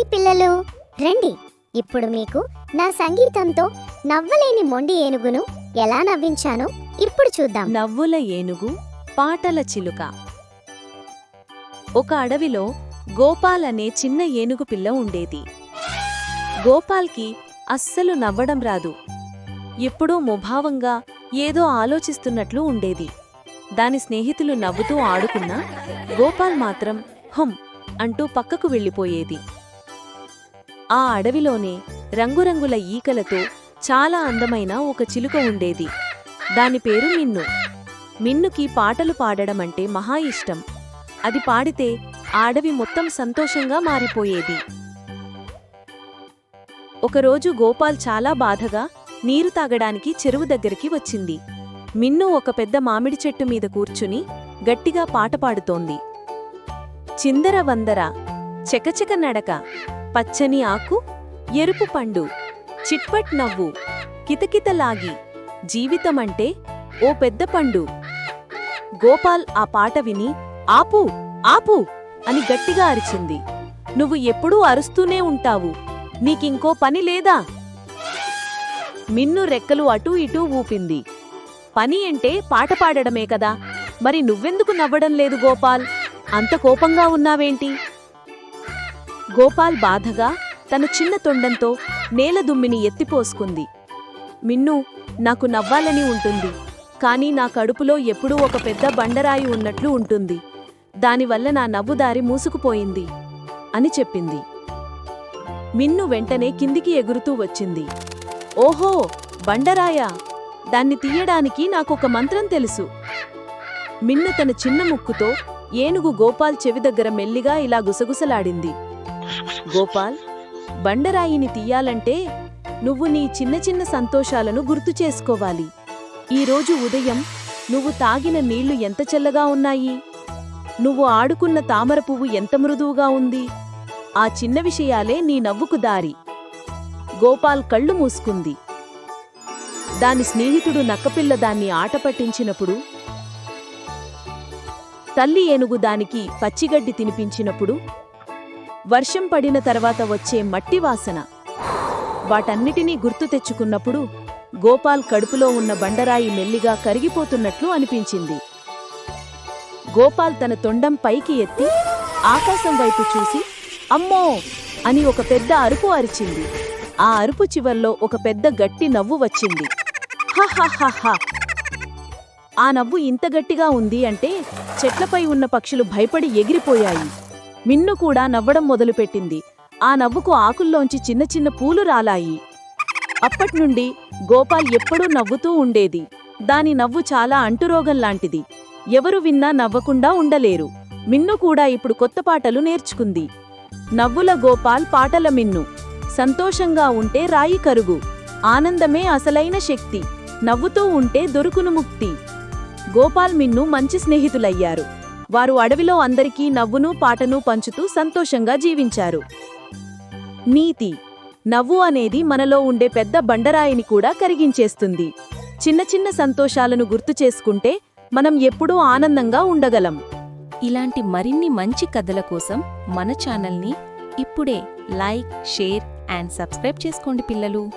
Hi పిల్లలు. రండి. ఇప్పుడు మీకు నా సంగీతంతో నవ్వలేని మొండి ఏనుగును ఎలా నవ్వించానో ఇప్పుడు చూద్దాం. నవ్వుల ఏనుగు పాటల చిలుక. ఒక అడవిలో గోపాల్ అనే చిన్న ఏనుగు పిల్ల ఉండేది. గోపాల్కి అస్సలు నవ్వడం రాదు. ఎప్పుడూ ముభావంగా ఏదో ఆలోచిస్తున్నట్లు ఉండేది. దాని స్నేహితులు నవ్వుతూ ఆడుకున్నా గోపాల్ మాత్రం హుం అంటూ పక్కకు వెళ్ళిపోయేది. ఆ అడవిలోనే రంగురంగుల ఈకలతో చాలా అందమైన ఒక చిలుక ఉండేది. దాని పేరు మిన్ను. మిన్నుకి పాటలు పాడడమంటే మహా ఇష్టం. అది పాడితే ఆ అడవి మొత్తం సంతోషంగా మారిపోయేది. ఒకరోజు గోపాల్ చాలా బాధగా నీరు తాగడానికి చెరువు దగ్గరికి వచ్చింది. మిన్ను ఒక పెద్ద మామిడి చెట్టు మీద కూర్చుని గట్టిగా పాట పాడుతోంది. చిందర వందర చెకచెక నడక. పచ్చని ఆకు ఎరుపు పండు చిట్పట్ నవ్వు కితకితలాగి జీవితమంటే ఓ పెద్ద పండు. గోపాల్ ఆ పాట విని ఆపు ఆపు అని గట్టిగా అరిచింది. నువ్వు ఎప్పుడూ అరుస్తూనే ఉంటావు. నీకింకో పని లేదా? మిన్ను రెక్కలు అటూ ఇటూ ఊపింది. పని అంటే పాట పాడడమే కదా. మరి నువ్వెందుకు నవ్వడం లేదు గోపాల్? అంత కోపంగా ఉన్నావేంటి? గోపాల్ బాధగా తన చిన్న తొండంతో నేల దుమ్మిని ఎత్తిపోసుకుంది. మిన్ను నాకు నవ్వాలని ఉంటుంది. కానీ నా కడుపులో ఎప్పుడూ ఒక పెద్ద బండరాయి ఉన్నట్లు ఉంటుంది. దానివల్ల నా నవ్వుదారి మూసుకుపోయింది అని చెప్పింది. మిన్ను వెంటనే కిందికి ఎగురుతూ వచ్చింది. ఓహో బండరాయా! దాన్ని తీయడానికి నాకొక మంత్రం తెలుసు. మిన్ను తన చిన్న ముక్కుతో ఏనుగు గోపాల్ చెవి దగ్గర మెల్లిగా ఇలా గుసగుసలాడింది. గోపాల్ బండరాయిని తీయాలంటే నువ్వు నీ చిన్న చిన్న సంతోషాలను గుర్తు చేసుకోవాలి. ఈరోజు ఉదయం నువ్వు తాగిన నీళ్ళు ఎంత చల్లగా ఉన్నాయి? నువ్వు ఆడుకున్న తామర పువ్వు ఎంత మృదువుగా ఉంది? ఆ చిన్న విషయాలే నీ నవ్వుకు దారి. గోపాల్ కళ్ళు మూసుకుంది. దాని స్నేహితుడు నక్కపిల్ల దాన్ని ఆట పట్టించినప్పుడు తల్లి ఏనుగు దానికి పచ్చిగడ్డి తినిపించినప్పుడు వర్షం పడిన తర్వాత వచ్చే మట్టి వాసన. వాటన్నిటినీ గుర్తు తెచ్చుకున్నప్పుడు గోపాల్ కడుపులో ఉన్న బండరాయి మెల్లిగా కరిగిపోతున్నట్లు అనిపించింది. గోపాల్ తన తొండం పైకి ఎత్తి ఆకాశం వైపు చూసి అమ్మో! అని ఒక పెద్ద అరుపు అరిచింది. ఆ అరుపు చివర్లో ఒక పెద్ద గట్టి నవ్వు వచ్చింది. హహహహ ఆ నవ్వు ఇంత గట్టిగా ఉంది అంటే చెట్లపై ఉన్న పక్షులు భయపడి ఎగిరిపోయాయి. మిన్ను కూడా నవ్వడం మొదలుపెట్టింది. ఆ నవ్వుకు ఆకుల్లోంచి చిన్న చిన్న పూలు రాలాయి. అప్పట్నుండి గోపాల్ ఎప్పుడూ నవ్వుతూ ఉండేది. దాని నవ్వు చాలా అంటురోగం లాంటిది. ఎవరు విన్నా నవ్వకుండా ఉండలేరు. మిన్ను కూడా ఇప్పుడు కొత్త పాటలు నేర్చుకుంది. నవ్వుల గోపాల్ పాటల మిన్ను. సంతోషంగా ఉంటే రాయి కరుగు. ఆనందమే అసలైన శక్తి. నవ్వుతూ ఉంటే దొరుకును ముక్తి. గోపాల్ మిన్ను మంచి స్నేహితులయ్యారు. వారు అడవిలో అందరికీ నవ్వును పాటను పంచుతూ సంతోషంగా జీవించారు. నీతి. నవ్వు అనేది మనలో ఉండే పెద్ద బండరాయిని కూడా కరిగించేస్తుంది. చిన్న చిన్న సంతోషాలను గుర్తు చేసుకుంటే మనం ఎప్పుడూ ఆనందంగా ఉండగలం. ఇలాంటి మరిన్ని మంచి కథల కోసం మన ఛానల్ని ఇప్పుడే లైక్ షేర్ అండ్ సబ్స్క్రైబ్ చేసుకోండి పిల్లలు.